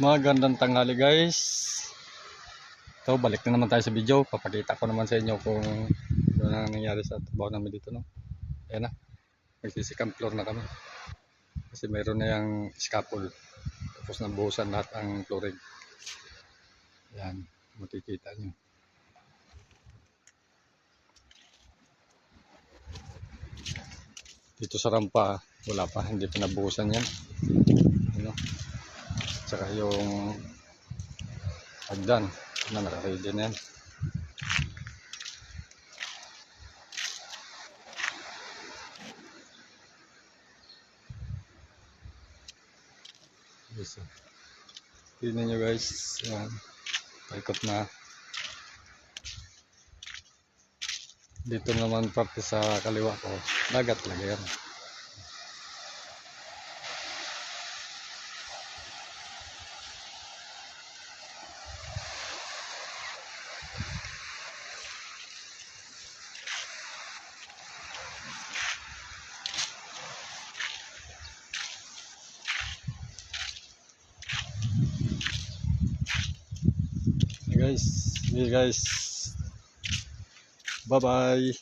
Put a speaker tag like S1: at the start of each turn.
S1: Magandang tanghali guys. Ito, balik na naman tayo sa video. Papakita ko naman sa inyo kung ano ang nangyari sa trabaho namin dito. No? Ayan na. Magsisikam floor na kami. Kasi mayroon na yung scaffold. Tapos nabuhusan lahat ang flooring. Ayan. Makikita nyo. Dito sa rampa, wala pa. Hindi pa nabuhusan yan. Tsaka yung hagdan na naka-ready na yan. Yes, sir. Tignan nyo guys. Yan. Paikot na. Dito naman parte sa kaliwa ko. Dagat talaga yan. guys. See you guys. Bye-bye.